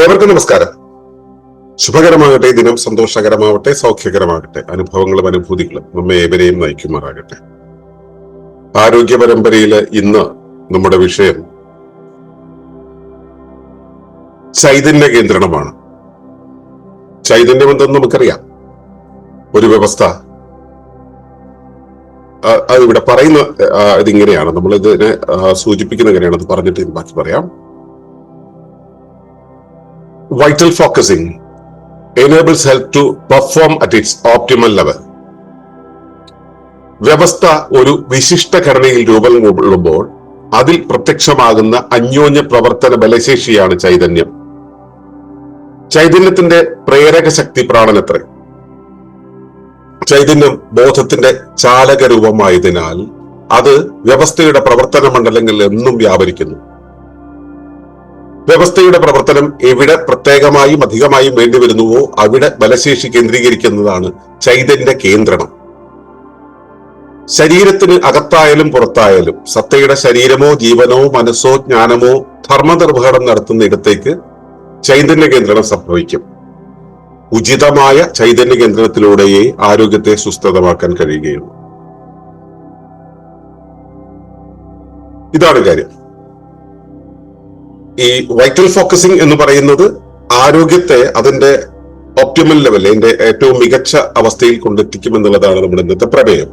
ഏവർക്കും നമസ്കാരം. ശുഭകരമാകട്ടെ ദിനം സന്തോഷകരമാവട്ടെ സൗഖ്യകരമാകട്ടെ അനുഭവങ്ങളും അനുഭൂതികളും നമ്മെ ഏവരെയും നയിക്കുമാറാകട്ടെ. ആരോഗ്യ പരമ്പരയിൽ ഇന്ന് നമ്മുടെ വിഷയം ചൈതന്യ കേന്ദ്രണമാണ്. ചൈതന്യം എന്തെന്ന് നമുക്കറിയാം. ഒരു വ്യവസ്ഥ ഇവിടെ പറയുന്ന ഇതിങ്ങനെയാണ്. നമ്മൾ ഇതിനെ സൂചിപ്പിക്കുന്ന എങ്ങനെയാണ് അത് പറഞ്ഞിട്ട് ബാക്കി പറയാം. Vital focusing enables health to perform at its optimal level. വ്യവസ്ഥ ഒരു വിശിഷ്ട ഘടനയിൽ രൂപം കൊള്ളുമ്പോൾ അതിൽ പ്രത്യക്ഷമാകുന്ന അന്യോന്യ പ്രവർത്തന ബലശേഷിയാണ് ചൈതന്യം. ചൈതന്യത്തിന്റെ പ്രേരക ശക്തി പ്രാണനത്രേ. ചൈതന്യം ബോധത്തിന്റെ ചാലക രൂപമായതിനാൽ അത് വ്യവസ്ഥയുടെ പ്രവർത്തന മണ്ഡലങ്ങളിൽ എന്നും വ്യാപരിക്കുന്നു. വ്യവസ്ഥയുടെ പ്രവർത്തനം എവിടെ പ്രത്യേകമായും അധികമായും വേണ്ടിവരുന്നുവോ അവിടെ ബലശേഷി കേന്ദ്രീകരിക്കുന്നതാണ് ചൈതന്യ കേന്ദ്രണം. ശരീരത്തിന് അകത്തായാലും പുറത്തായാലും സത്തയുടെ ശരീരമോ ജീവനോ മനസ്സോ ജ്ഞാനമോ ധർമ്മനിർവഹണം നടത്തുന്ന ഇടത്തേക്ക് ചൈതന്യ കേന്ദ്രണം സംഭവിക്കും. ഉചിതമായ ചൈതന്യ കേന്ദ്രത്തിലൂടെയേ ആരോഗ്യത്തെ സുസ്ഥിതമാക്കാൻ കഴിയുകയുള്ളൂ. ഇതാണ് കാര്യം. ഈ വൈറ്റൽ ഫോക്കസിംഗ് എന്ന് പറയുന്നത് ആരോഗ്യത്തെ അതിന്റെ ഒപ്റ്റിമൽ ലെവൽ അതിന്റെ ഏറ്റവും മികച്ച അവസ്ഥയിൽ കൊണ്ടെത്തിക്കും എന്നുള്ളതാണ് നമ്മുടെ ഇന്നത്തെ പ്രമേയം.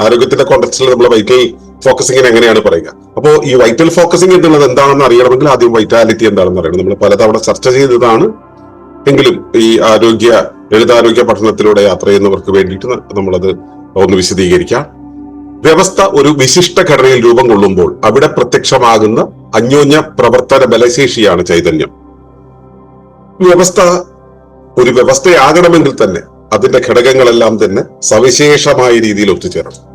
ആരോഗ്യത്തിന്റെ കോണ്ടക്സ്റ്റിൽ നമ്മൾ വൈറ്റൽ ഫോക്കസിംഗിന് എങ്ങനെയാണ് പറയുക? അപ്പോ ഈ വൈറ്റൽ ഫോക്കസിംഗ് എന്നുള്ളത് എന്താണെന്ന് അറിയണമെങ്കിൽ ആദ്യം വൈറ്റാലിറ്റി എന്താണെന്ന് അറിയണം. നമ്മൾ പലതവണ ചർച്ച ചെയ്തതാണ്. എങ്കിലും ഈ ആരോഗ്യ ലളിതാരോഗ്യ പഠനത്തിലൂടെ യാത്ര ചെയ്യുന്നവർക്ക് വേണ്ടിയിട്ട് നമ്മളത് ഒന്ന് വിശദീകരിക്കാം. വ്യവസ്ഥ ഒരു വിശിഷ്ട ഘടനയിൽ രൂപം കൊള്ളുമ്പോൾ അവിടെ പ്രത്യക്ഷമാകുന്ന അന്യോന്യ പ്രവർത്തന ബലശേഷിയാണ് ചൈതന്യം. വ്യവസ്ഥ ഒരു വ്യവസ്ഥയാകണമെങ്കിൽ തന്നെ അതിന്റെ ഘടകങ്ങളെല്ലാം തന്നെ സവിശേഷമായ രീതിയിൽ ഒത്തുചേരണം.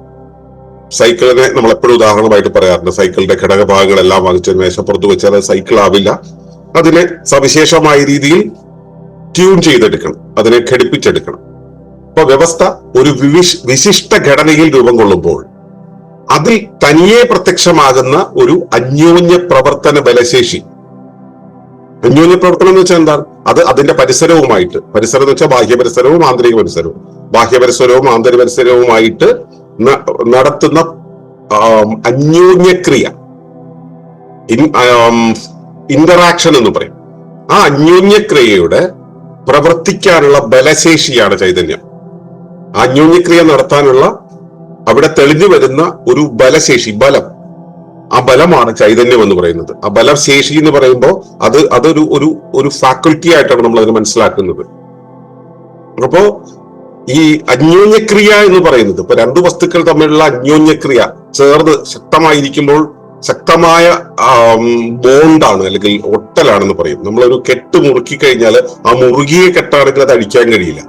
സൈക്കിളിനെ നമ്മൾ എപ്പോഴും ഉദാഹരണമായിട്ട് പറയാറുണ്ട്. സൈക്കിളിന്റെ ഘടകഭാഗങ്ങളെല്ലാം വാങ്ങിച്ച് മേശപ്പുറത്ത് വെച്ചാൽ അത് സൈക്കിൾ ആവില്ല അതിനെ സവിശേഷമായ രീതിയിൽ ട്യൂൺ ചെയ്തെടുക്കണം. അതിനെ ഘടിപ്പിച്ചെടുക്കണം. അപ്പൊ വ്യവസ്ഥ ഒരു വിശിഷ്ട ഘടനയിൽ രൂപം കൊള്ളുമ്പോൾ അതിൽ തനിയെ പ്രത്യക്ഷമാകുന്ന ഒരു അന്യോന്യ പ്രവർത്തന ബലശേഷി. അന്യോന്യ പ്രവർത്തനം എന്ന് വെച്ചാൽ എന്താണ്? അത് അതിന്റെ പരിസരവുമായിട്ട്. പരിസരം എന്ന് വെച്ചാൽ ബാഹ്യ പരിസരവും ആന്തരിക പരിസരവും. ബാഹ്യ പരിസരവും ആന്തരിക പരിസരവുമായിട്ട് നടത്തുന്ന അന്യോന്യക്രിയ ഇന്ററാക്ഷൻ എന്ന് പറയും. ആ അന്യോന്യക്രിയയുടെ പ്രവർത്തിക്കാനുള്ള ബലശേഷിയാണ് ചൈതന്യം. അന്യോന്യക്രിയ നടത്താനുള്ള അവിടെ തെളിഞ്ഞു വരുന്ന ഒരു ബലശേഷി ബലം. ആ ബലമാണ് ചൈതന്യം എന്ന് പറയുന്നത്. ആ ബലശേഷി എന്ന് പറയുമ്പോൾ അത് അതൊരു ഒരു ഒരു ഫാക്കൽറ്റി ആയിട്ടാണ് നമ്മൾ അതിനെ മനസ്സിലാക്കുന്നത്. അപ്പോ ഈ അന്യോന്യക്രിയ എന്ന് പറയുന്നത് ഇപ്പൊ രണ്ട് വസ്തുക്കൾ തമ്മിലുള്ള അന്യോന്യക്രിയ ചേർന്ന് ശക്തമായിരിക്കുമ്പോൾ ശക്തമായ ബോണ്ടാണ് അല്ലെങ്കിൽ ഒട്ടലാണെന്ന് പറയും. നമ്മളൊരു കെട്ട് മുറുക്കി കഴിഞ്ഞാൽ ആ മുറുകിയ കെട്ടാണെങ്കിൽ അത് അഴിക്കാൻ കഴിയില്ല.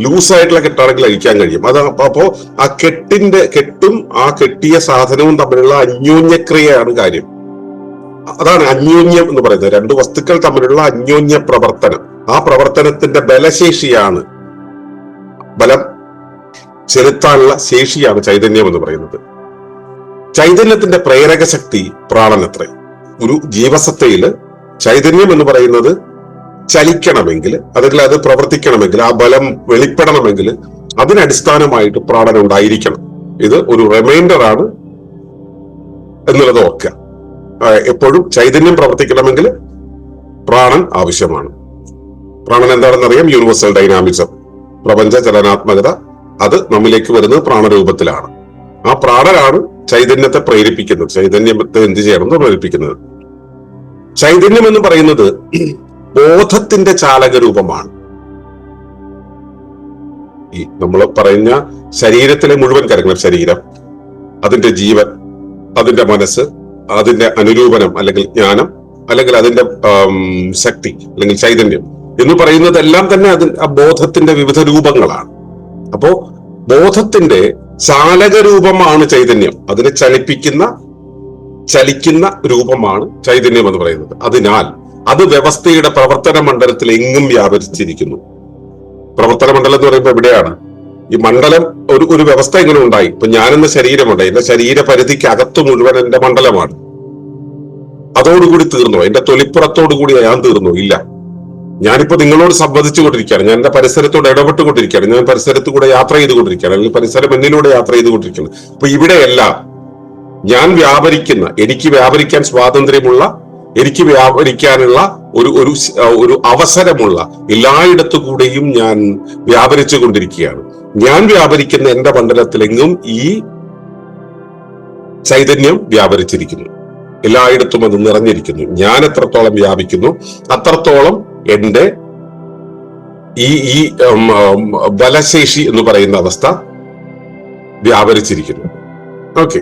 ലൂസ് ആയിട്ടുള്ള കെട്ടാണെങ്കിൽ അഴിക്കാൻ കഴിയും. അത് അപ്പോ ആ കെട്ടിന്റെ കെട്ടും ആ കെട്ടിയ സാധനവും തമ്മിലുള്ള അന്യോന്യക്രിയയാണ് കാര്യം. അതാണ് അന്യോന്യം എന്ന് പറയുന്നത്. രണ്ട് വസ്തുക്കൾ തമ്മിലുള്ള അന്യോന്യ പ്രവർത്തനം. ആ പ്രവർത്തനത്തിന്റെ ബലശേഷിയാണ് ബലം. ചെലുത്താനുള്ള ശേഷിയാണ് ചൈതന്യം എന്ന് പറയുന്നത്. ചൈതന്യത്തിന്റെ പ്രേരക ശക്തി പ്രാണനത്രേ. ഒരു ജീവസത്തയിൽ ചൈതന്യം എന്ന് പറയുന്നത് ചലിക്കണമെങ്കിൽ അല്ലെങ്കിൽ അത് പ്രവർത്തിക്കണമെങ്കിൽ ആ ബലം വെളിപ്പെടണമെങ്കിൽ അതിനടിസ്ഥാനമായിട്ട് പ്രാണൻ ഉണ്ടായിരിക്കണം. ഇത് ഒരു റിമൈൻഡർ ആണ് എന്നുള്ളത് ഓർക്കുക. എപ്പോഴും ചൈതന്യം പ്രവർത്തിക്കണമെങ്കിൽ പ്രാണൻ ആവശ്യമാണ്. പ്രാണൻ എന്താണെന്ന് അറിയാം യൂണിവേഴ്സൽ ഡൈനാമിസം പ്രപഞ്ച ചലനാത്മകത അത് നമ്മിലേക്ക് വരുന്നത് പ്രാണരൂപത്തിലാണ്. ആ പ്രാണനാണ് ചൈതന്യത്തെ പ്രേരിപ്പിക്കുന്നത്. ചൈതന്യത്തെ എന്ത് ചെയ്യണം? എന്ന് പ്രേരിപ്പിക്കുന്നത് ചൈതന്യം എന്ന് പറയുന്നത് ബോധത്തിന്റെ ചാലക രൂപമാണ് ഈ നമ്മൾ പറയുന്ന ശരീരത്തിലെ മുഴുവൻ കാര്യങ്ങൾ ശരീരം അതിന്റെ ജീവൻ അതിന്റെ മനസ്സ് അതിന്റെ അനുരൂപനം അല്ലെങ്കിൽ ജ്ഞാനം അല്ലെങ്കിൽ അതിന്റെ ശക്തി അല്ലെങ്കിൽ ചൈതന്യം എന്ന് പറയുന്നതെല്ലാം തന്നെ അത് ആ ബോധത്തിന്റെ വിവിധ രൂപങ്ങളാണ്. അപ്പോ ബോധത്തിന്റെ ചാലക രൂപമാണ് ചൈതന്യം. അതിനെ ചലിപ്പിക്കുന്ന ചലിക്കുന്ന രൂപമാണ് ചൈതന്യം എന്ന് പറയുന്നത്. അതിനാൽ അത് വ്യവസ്ഥയുടെ പ്രവർത്തന മണ്ഡലത്തിൽ എങ്ങും വ്യാപരിച്ചിരിക്കുന്നു. പ്രവർത്തന മണ്ഡലം എന്ന് പറയുമ്പോൾ എവിടെയാണ്? ഈ മണ്ഡലം ഒരു ഒരു വ്യവസ്ഥ ഇങ്ങനെ ഉണ്ടായി. ഇപ്പൊ ഞാനെന്ന ശരീരമുണ്ട്. എന്റെ ശരീര പരിധിക്ക് അകത്ത് മുഴുവൻ എന്റെ മണ്ഡലമാണ്. അതോടുകൂടി തീർന്നു? എന്റെ തൊലിപ്പുറത്തോടുകൂടി ഞാൻ തീർന്നു? ഇല്ല. ഞാനിപ്പോ നിങ്ങളോട് സംവദിച്ചു കൊണ്ടിരിക്കുകയാണ് ഞാൻ എന്റെ പരിസരത്തോട് ഇടപെട്ടുകൊണ്ടിരിക്കുകയാണ്. ഞാൻ പരിസരത്ത് കൂടെ യാത്ര ചെയ്തുകൊണ്ടിരിക്കുകയാണ്. അല്ലെങ്കിൽ പരിസരം എന്നിലൂടെ യാത്ര ചെയ്തുകൊണ്ടിരിക്കുകയാണ്. അപ്പൊ ഇവിടെയല്ല ഞാൻ വ്യാപരിക്കുന്ന എനിക്ക് വ്യാപരിക്കാൻ സ്വാതന്ത്ര്യമുള്ള എനിക്ക് വ്യാപരിക്കാനുള്ള ഒരു ഒരു ഒരു അവസരമുള്ള എല്ലായിടത്തു കൂടെയും ഞാൻ വ്യാപരിച്ചു കൊണ്ടിരിക്കുകയാണ്. ഞാൻ വ്യാപരിക്കുന്ന എന്റെ മണ്ഡലത്തിലെങ്ങും ഈ ചൈതന്യം വ്യാപരിച്ചിരിക്കുന്നു. എല്ലായിടത്തും അത് നിറഞ്ഞിരിക്കുന്നു. ഞാൻ എത്രത്തോളം വ്യാപിക്കുന്നു അത്രത്തോളം എന്റെ ഈ ഈ ബലശേഷി എന്ന് പറയുന്ന അവസ്ഥ വ്യാപരിച്ചിരിക്കുന്നു. ഓക്കെ.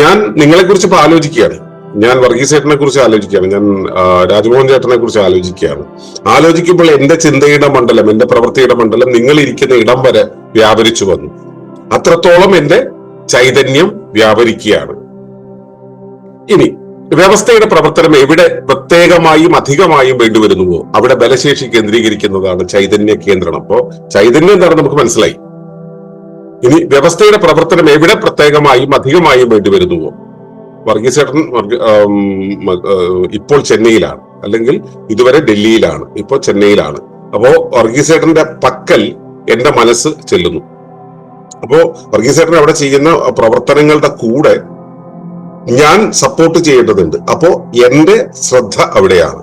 ഞാൻ നിങ്ങളെ കുറിച്ച് ഇപ്പൊ ആലോചിക്കുകയാണ്. ഞാൻ വർഗീസ് ചേട്ടനെ കുറിച്ച് ആലോചിക്കുകയാണ്. ഞാൻ രാജ്മോഹൻ ചേട്ടനെ കുറിച്ച് ആലോചിക്കുകയാണ്. ആലോചിക്കുമ്പോൾ എന്റെ ചിന്തയുടെ മണ്ഡലം എന്റെ പ്രവൃത്തിയുടെ മണ്ഡലം നിങ്ങൾ ഇരിക്കുന്ന ഇടം വരെ വ്യാപരിച്ചു വന്നു. അത്രത്തോളം എന്റെ ചൈതന്യം വ്യാപരിക്കുകയാണ്. ഇനി വ്യവസ്ഥയുടെ പ്രവർത്തനം എവിടെ പ്രത്യേകമായും അധികമായും വേണ്ടിവരുന്നുവോ? അവിടെ ബലശേഷി കേന്ദ്രീകരിക്കുന്നതാണ് ചൈതന്യ കേന്ദ്രണം അപ്പോ ചൈതന്യം എന്താണ് നമുക്ക് മനസ്സിലായി. ഇനി വ്യവസ്ഥയുടെ പ്രവർത്തനം എവിടെ പ്രത്യേകമായും അധികമായും വേണ്ടിവരുന്നുവോ? വർഗീസേട്ടൻ ഇപ്പോൾ ചെന്നൈയിലാണ്. അല്ലെങ്കിൽ ഇതുവരെ ഡൽഹിയിലാണ്. ഇപ്പോൾ ചെന്നൈയിലാണ്. അപ്പോ വർഗീസേട്ടന്റെ പക്കൽ എന്റെ മനസ്സ് ചെല്ലുന്നു. അപ്പോ വർഗീസേട്ടൻ അവിടെ ചെയ്യുന്ന പ്രവർത്തനങ്ങളുടെ കൂടെ ഞാൻ സപ്പോർട്ട് ചെയ്യേണ്ടതുണ്ട്. അപ്പോ എന്റെ ശ്രദ്ധ അവിടെയാണ്.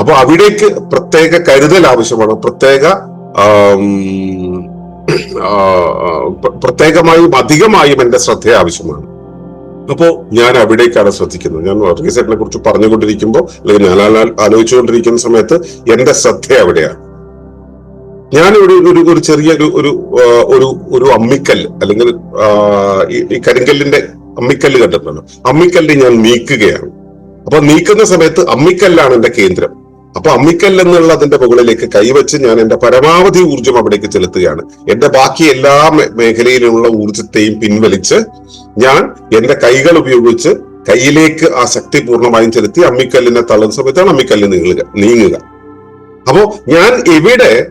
അപ്പൊ അവിടേക്ക് പ്രത്യേക കരുതൽ ആവശ്യമാണ്. പ്രത്യേക പ്രത്യേകമായും അധികമായും എന്റെ ശ്രദ്ധ ആവശ്യമാണ്. അപ്പോ ഞാൻ അവിടേക്കാണ് ശ്രദ്ധിക്കുന്നത്. ഞാൻ വർഗീസേട്ടനെ കുറിച്ച് പറഞ്ഞുകൊണ്ടിരിക്കുമ്പോൾ അല്ലെങ്കിൽ ഞാൻ ആല- ആലോചിച്ചുകൊണ്ടിരിക്കുന്ന സമയത്ത് എന്റെ ശ്രദ്ധ അവിടെയാണ്. ഞാൻ ഒരു ഒരു ഒരു ചെറിയ ഒരു ഒരു ഒരു ഒരു അമ്മിക്കല്ല് അല്ലെങ്കിൽ ഈ കരിങ്കല്ലിന്റെ അമ്മിക്കല്ല് കണ്ടിട്ടുണ്ടല്ലോ. അമ്മിക്കല്ല് ഞാൻ നീക്കുകയാണ്. അപ്പൊ നീക്കുന്ന സമയത്ത് അമ്മിക്കല്ലാണ് എന്റെ കേന്ദ്രം. അപ്പൊ അമ്മിക്കൽ എന്നുള്ള അതിന്റെ മുകളിലേക്ക് കൈവച്ച് ഞാൻ എന്റെ പരമാവധി ഊർജം അവിടേക്ക് ചെലുത്തുകയാണ്. എന്റെ ബാക്കി എല്ലാ മേഖലയിലുള്ള ഊർജത്തെയും പിൻവലിച്ച് ഞാൻ എന്റെ കൈകൾ ഉപയോഗിച്ച് കയ്യിലേക്ക് ആ ശക്തി പൂർണമായും ചെലുത്തി അമ്മിക്കല്ലിനെ തള്ളുന്ന സമയത്താണ് അമ്മിക്കല്ല് നീങ്ങുക നീങ്ങുക. അപ്പോ ഞാൻ എവിടെ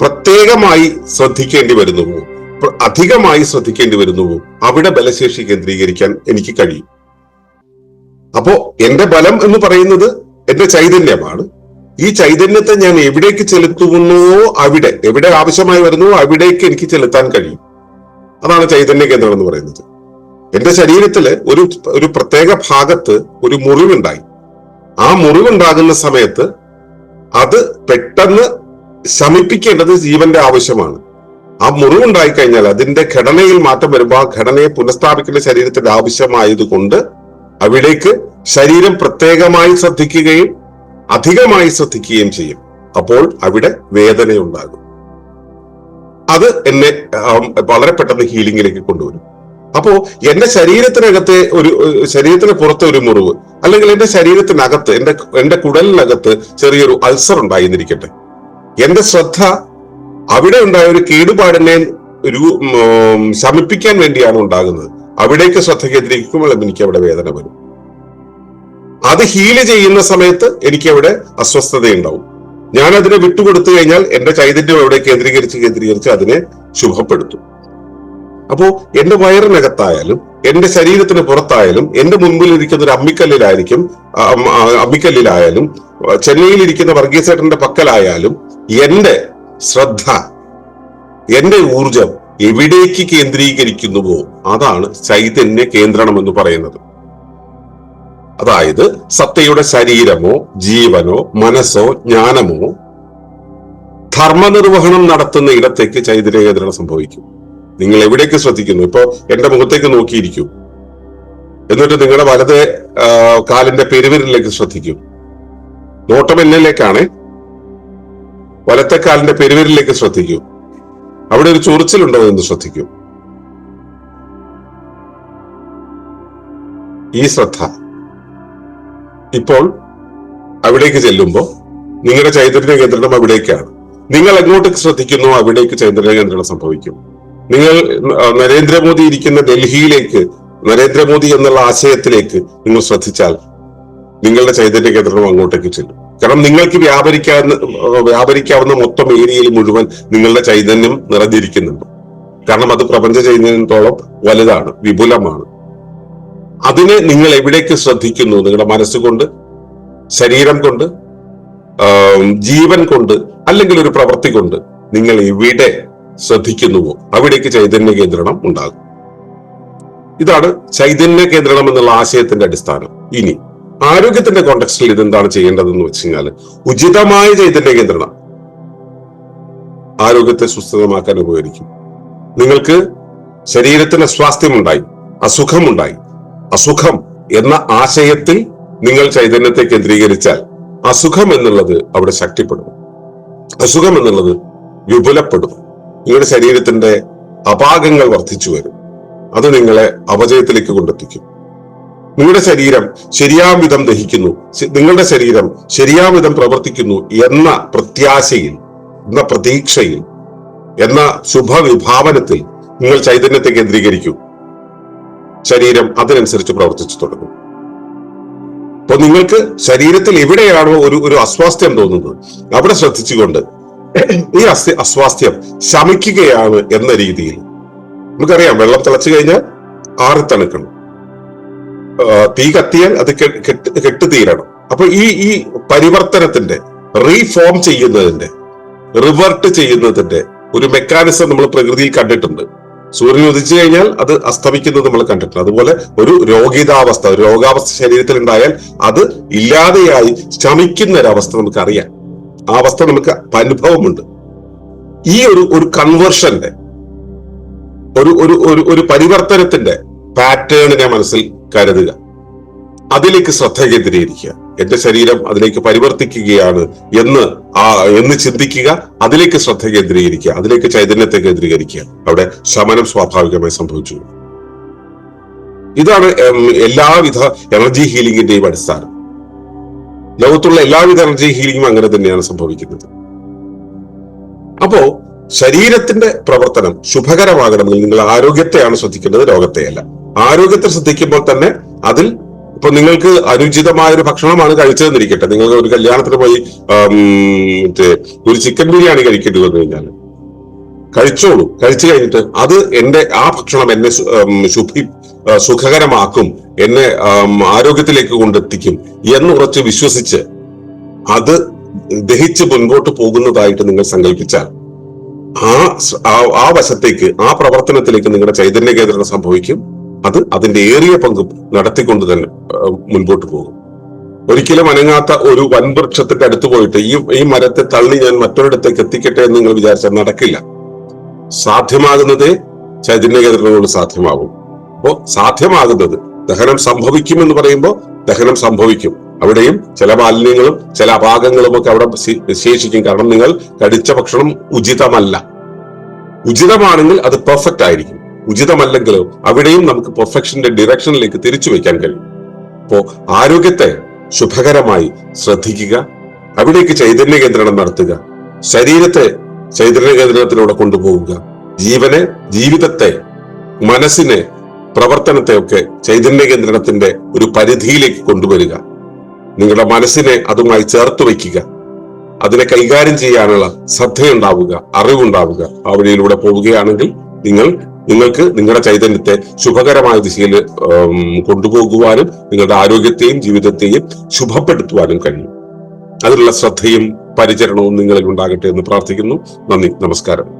പ്രത്യേകമായി ശ്രദ്ധിക്കേണ്ടി വരുന്നുവോ? അധികമായി ശ്രദ്ധിക്കേണ്ടി വരുന്നുവോ? അവിടെ ബലശേഷി കേന്ദ്രീകരിക്കാൻ എനിക്ക് കഴിയും. അപ്പോ എന്റെ ബലം എന്ന് പറയുന്നത് എന്റെ ചൈതന്യമാണ്. ഈ ചൈതന്യത്തെ ഞാൻ എവിടേക്ക് ചെലുത്തുന്നുവോ അവിടെ. എവിടെ ആവശ്യമായി വരുന്നുവോ അവിടേക്ക് എനിക്ക് ചെലുത്താൻ കഴിയും. അതാണ് ചൈതന്യ കേന്ദ്രം എന്ന് പറയുന്നത്. എന്റെ ശരീരത്തിൽ ഒരു ഒരു പ്രത്യേക ഭാഗത്ത് ഒരു മുറിവുണ്ടായി. ആ മുറിവുണ്ടാകുന്ന സമയത്ത് അത് പെട്ടെന്ന് ശമിപ്പിക്കേണ്ടത് ജീവന്റെ ആവശ്യമാണ്. ആ മുറിവുണ്ടായി കഴിഞ്ഞാൽ അതിന്റെ ഘടനയിൽ മാറ്റം വരുമ്പോൾ ആ ഘടനയെ പുനഃസ്ഥാപിക്കേണ്ട ശരീരത്തിന്റെ ആവശ്യമായതുകൊണ്ട് അവിടേക്ക് ശരീരം പ്രത്യേകമായി ശ്രദ്ധിക്കുകയും അധികമായി ശ്രദ്ധിക്കുകയും ചെയ്യും. അപ്പോൾ അവിടെ വേദനയുണ്ടാകും. അത് എന്നെ വളരെ പെട്ടെന്ന് ഹീലിംഗിലേക്ക് കൊണ്ടുവരും. അപ്പോ എന്റെ ശരീരത്തിനകത്തെ ഒരു ശരീരത്തിന് പുറത്തെ ഒരു മുറിവ് അല്ലെങ്കിൽ എന്റെ ശരീരത്തിനകത്ത് എന്റെ എന്റെ കുടലിനകത്ത് ചെറിയൊരു അൾസർ ഉണ്ടായിരുന്നിരിക്കട്ടെ എന്റെ ശ്രദ്ധ അവിടെ ഉണ്ടായ ഒരു കേടുപാടിനെ ശമിപ്പിക്കാൻ വേണ്ടിയാണ് ഉണ്ടാകുന്നത്. അവിടേക്ക് ശ്രദ്ധ കേന്ദ്രീകരിക്കുമ്പോൾ എനിക്ക് അവിടെ വേദന വരും. അത് ഹീൽ ചെയ്യുന്ന സമയത്ത് എനിക്ക് അവിടെ അസ്വസ്ഥത ഉണ്ടാവും ഞാൻ അതിനെ വിട്ടുകൊടുത്തു കഴിഞ്ഞാൽ എന്റെ ചൈതന്യം അവിടെ കേന്ദ്രീകരിച്ച് കേന്ദ്രീകരിച്ച് അതിനെ ശുഭപ്പെടുത്തും. അപ്പോ എന്റെ വയറിനകത്തായാലും എന്റെ ശരീരത്തിന് പുറത്തായാലും എന്റെ മുൻപിൽ ഇരിക്കുന്ന ഒരു അമ്മിക്കല്ലിലായിരിക്കും അമ്മിക്കല്ലിലായാലും ചെന്നൈയിൽ ഇരിക്കുന്ന വർഗീസേട്ടന്റെ പക്കലായാലും എന്റെ ശ്രദ്ധ എന്റെ ഊർജം എവിടേക്ക് കേന്ദ്രീകരിക്കുന്നുവോ അതാണ് ചൈതന്യ കേന്ദ്രണം എന്ന് പറയുന്നത്. അതായത് സത്തയുടെ ശരീരമോ ജീവനോ മനസ്സോ ജ്ഞാനമോ ധർമ്മനിർവഹണം നടത്തുന്ന ഇടത്തേക്ക് ചൈതന്യ കേന്ദ്രണം സംഭവിക്കും. നിങ്ങൾ എവിടേക്ക് ശ്രദ്ധിക്കുന്നു? ഇപ്പോ എന്റെ മുഖത്തേക്ക് നോക്കിയിരിക്കും. എന്നിട്ട് നിങ്ങളുടെ വലത് കാലിന്റെ പെരുവിരലിലേക്ക് ശ്രദ്ധിക്കും. നോട്ടം എന്നിലേക്കാണ് വലത്തെ കാലിന്റെ പെരുവിരലിലേക്ക് ശ്രദ്ധിക്കൂ. അവിടെ ഒരു ചൊറിച്ചിലുണ്ടോ എന്ന് ശ്രദ്ധിക്കും. ഈ ശ്രദ്ധ ഇപ്പോൾ അവിടേക്ക് ചെല്ലുമ്പോൾ നിങ്ങളുടെ ചൈതന്യ കേന്ദ്രം അവിടേക്കാണ്. നിങ്ങൾ എങ്ങോട്ട് ശ്രദ്ധിക്കുന്നു അവിടേക്ക് ചൈതന്യ കേന്ദ്രം സംഭവിക്കും. നിങ്ങൾ നരേന്ദ്രമോദി ഇരിക്കുന്ന ഡൽഹിയിലേക്ക് നരേന്ദ്രമോദി എന്നുള്ള ആശയത്തിലേക്ക് നിങ്ങൾ ശ്രദ്ധിച്ചാൽ നിങ്ങളുടെ ചൈതന്യ കേന്ദ്രം അങ്ങോട്ടേക്ക് ചെല്ലും. കാരണം നിങ്ങൾക്ക് വ്യാപരിക്കാവുന്ന വ്യാപരിക്കാവുന്ന മൊത്തം ഏരിയയിൽ മുഴുവൻ നിങ്ങളുടെ ചൈതന്യം നിറഞ്ഞിരിക്കുന്നുണ്ട്. കാരണം അത് പ്രപഞ്ച ചൈതന്യത്തോളം വലുതാണ് വിപുലമാണ്. അതിനെ നിങ്ങൾ എവിടേക്ക് ശ്രദ്ധിക്കുന്നു? നിങ്ങളുടെ മനസ്സുകൊണ്ട് ശരീരം കൊണ്ട് ജീവൻ കൊണ്ട് അല്ലെങ്കിൽ ഒരു പ്രവൃത്തി കൊണ്ട് നിങ്ങൾ എവിടെ ശ്രദ്ധിക്കുന്നുവോ അവിടേക്ക് ചൈതന്യ കേന്ദ്രണം ഉണ്ടാകും. ഇതാണ് ചൈതന്യ കേന്ദ്രണം എന്നുള്ള ആശയത്തിന്റെ അടിസ്ഥാനം. ഇനി ആരോഗ്യത്തിന്റെ കോണ്ടക്സ്റ്റിൽ ഇതെന്താണ് ചെയ്യേണ്ടതെന്ന് വെച്ച് കഴിഞ്ഞാൽ ഉചിതമായ ചൈതന്യ കേന്ദ്രണം? ആരോഗ്യത്തെ സുസ്ഥിരമാക്കാൻ ഉപകരിക്കും. നിങ്ങൾക്ക് ശരീരത്തിന് അസ്വാസ്ഥ്യമുണ്ടായി അസുഖമുണ്ടായി അസുഖം എന്ന ആശയത്തിൽ നിങ്ങൾ ചൈതന്യത്തെ കേന്ദ്രീകരിച്ചാൽ അസുഖം എന്നുള്ളത് അവിടെ ശക്തിപ്പെടും. അസുഖം എന്നുള്ളത് വിപുലപ്പെടും. നിങ്ങളുടെ ശരീരത്തിന്റെ അപാകങ്ങൾ വർദ്ധിച്ചു വരും. അത് നിങ്ങളെ അപജയത്തിലേക്ക് കൊണ്ടെത്തിക്കും. നിങ്ങളുടെ ശരീരം ശരിയാം വിധം ദഹിക്കുന്നു. നിങ്ങളുടെ ശരീരം ശരിയാം വിധം പ്രവർത്തിക്കുന്നു എന്ന പ്രത്യാശയിൽ എന്ന പ്രതീക്ഷയിൽ എന്ന ശുഭവിഭാവനത്തിൽ നിങ്ങൾ ചൈതന്യത്തെ കേന്ദ്രീകരിക്കൂ. ശരീരം അതിനനുസരിച്ച് പ്രവർത്തിച്ചു തുടങ്ങും. അപ്പൊ നിങ്ങൾക്ക് ശരീരത്തിൽ എവിടെയാണോ ഒരു ഒരു അസ്വാസ്ഥ്യം തോന്നുന്നത് അവിടെ ശ്രദ്ധിച്ചുകൊണ്ട് ഈ അസ്യ അസ്വാസ്ഥ്യം ശമിക്കുകയാണ് എന്ന രീതിയിൽ. നമുക്കറിയാം വെള്ളം തിളച്ചു കഴിഞ്ഞാൽ ആറി തണുക്കണം തീ കത്തിയാൽ അത് കെട്ട് കെട്ടുതീരണം. അപ്പൊ ഈ ഈ പരിവർത്തനത്തിന്റെ റീഫോം ചെയ്യുന്നതിന്റെ റിവേർട്ട് ചെയ്യുന്നതിന്റെ ഒരു മെക്കാനിസം നമ്മൾ പ്രകൃതിയിൽ കണ്ടിട്ടുണ്ട്. സൂര്യൻ ഉദിച്ചു കഴിഞ്ഞാൽ അത് അസ്തമിക്കുന്നത് നമ്മൾ കണ്ടിട്ടുണ്ട്. അതുപോലെ ഒരു രോഗിതാവസ്ഥ ഒരു രോഗാവസ്ഥ ശരീരത്തിൽ ഉണ്ടായാൽ അത് ഇല്ലാതെയായി ശമിക്കുന്ന ഒരു അവസ്ഥ നമുക്കറിയാം. ആ അവസ്ഥ നമുക്ക് അനുഭവമുണ്ട്. ഈ ഒരു ഒരു കൺവേർഷന്റെ ഒരു ഒരു ഒരു പരിവർത്തനത്തിന്റെ പാറ്റേണിനെ മനസ്സിൽ കരുതുക. അതിലേക്ക് ശ്രദ്ധ കേന്ദ്രീകരിക്കുക. എന്റെ ശരീരം അതിലേക്ക് പരിവർത്തിക്കുകയാണ് എന്ന് ആ എന്ന് ചിന്തിക്കുക അതിലേക്ക് ശ്രദ്ധ കേന്ദ്രീകരിക്കുക അതിലേക്ക് ചൈതന്യത്തെ കേന്ദ്രീകരിക്കുക. അവിടെ ശമനം സ്വാഭാവികമായി സംഭവിച്ചു. ഇതാണ് എല്ലാവിധ എനർജി ഹീലിംഗിന്റെയും അടിസ്ഥാനം. ലോകത്തുള്ള എല്ലാവിധ എനർജി ഹീലിംഗും അങ്ങനെ തന്നെയാണ് സംഭവിക്കുന്നത്. അപ്പോ ശരീരത്തിന്റെ പ്രവർത്തനം ശുഭകരമാകണമെങ്കിൽ നിങ്ങൾ ആരോഗ്യത്തെയാണ് ശ്രദ്ധിക്കേണ്ടത് രോഗത്തെയല്ല. ആരോഗ്യത്തെ ശ്രദ്ധിക്കുമ്പോൾ തന്നെ അതിൽ ഇപ്പൊ നിങ്ങൾക്ക് അനുചിതമായ ഒരു ഭക്ഷണമാണ് കഴിച്ചതെന്നിരിക്കട്ടെ. നിങ്ങൾ ഒരു കല്യാണത്തിന് പോയി ഒരു ചിക്കൻ ബിരിയാണി കഴിക്കേണ്ടി വന്നു കഴിഞ്ഞാൽ കഴിച്ചോളൂ. കഴിച്ചു കഴിഞ്ഞിട്ട് അത് എന്റെ ആ ഭക്ഷണം എന്നെ ശുഭി സുഖകരമാക്കും എന്നെ ആരോഗ്യത്തിലേക്ക് കൊണ്ടെത്തിക്കും എന്ന് ഉറച്ച് വിശ്വസിച്ച് അത് ദഹിച്ച് മുൻപോട്ട് പോകുന്നതായിട്ട് നിങ്ങൾ സങ്കല്പിച്ചാൽ ആ ആ- വശത്തേക്ക് ആ പ്രവർത്തനത്തിലേക്ക് നിങ്ങളുടെ ചൈതന്യ കേന്ദ്രം സംഭവിക്കും. അത് അതിന്റെ ഏറിയ പങ്ക് നടത്തിക്കൊണ്ട് തന്നെ മുൻപോട്ട് പോകും. ഒരിക്കലും അനങ്ങാത്ത ഒരു വൻവൃക്ഷത്തിന്റെ അടുത്ത് പോയിട്ട് ഈ ഈ മരത്തെ തള്ളി ഞാൻ മറ്റൊരിടത്തേക്ക് എത്തിക്കട്ടെ എന്ന് നിങ്ങൾ വിചാരിച്ചാൽ നടക്കില്ല. സാധ്യമാകുന്നതേ ചൈതന്യ കേന്ദ്രം സാധ്യമാകും അപ്പോ സാധ്യമാകുന്നത് ദഹനം സംഭവിക്കും എന്ന് പറയുമ്പോൾ ദഹനം സംഭവിക്കും. അവിടെയും ചില മാലിന്യങ്ങളും ചില അപാകങ്ങളും ഒക്കെ അവിടെ ശേഷിക്കും കാരണം നിങ്ങൾ കടിച്ച ഭക്ഷണം ഉചിതമല്ല. ഉചിതമാണെങ്കിൽ അത് പെർഫെക്റ്റ് ആയിരിക്കും. ഉചിതമല്ലെങ്കിലും അവിടെയും നമുക്ക് പെർഫെക്ഷന്റെ ഡിറക്ഷനിലേക്ക് തിരിച്ചു വയ്ക്കാൻ കഴിയും. അപ്പോ ആരോഗ്യത്തെ ശുഭകരമായി ശ്രദ്ധിക്കുക അവിടേക്ക് ചൈതന്യ കേന്ദ്രണം നടത്തുക ശരീരത്തെ ചൈതന്യ കേന്ദ്രത്തിലൂടെ കൊണ്ടുപോവുക ജീവനെ ജീവിതത്തെ മനസ്സിനെ പ്രവർത്തനത്തെ ഒക്കെ ചൈതന്യ കേന്ദ്രണത്തിന്റെ ഒരു പരിധിയിലേക്ക് കൊണ്ടുവരിക. നിങ്ങളുടെ മനസ്സിനെ അതുമായി ചേർത്ത് വയ്ക്കുക. അതിനെ കൈകാര്യം ചെയ്യാനുള്ള ശ്രദ്ധയുണ്ടാവുക അറിവുണ്ടാവുക. ആ വഴിയിലൂടെ പോവുകയാണെങ്കിൽ നിങ്ങൾ നിങ്ങൾക്ക് നിങ്ങളുടെ ചൈതന്യത്തെ ശുഭകരമായ ദിശയിൽ കൊണ്ടുപോകുവാനും നിങ്ങളുടെ ആരോഗ്യത്തെയും ജീവിതത്തെയും ശുഭപ്പെടുത്തുവാനും കഴിയും. അതിനുള്ള ശ്രദ്ധയും പരിചരണവും നിങ്ങളിൽ ഉണ്ടാകട്ടെ എന്ന് പ്രാർത്ഥിക്കുന്നു. നന്ദി നമസ്കാരം.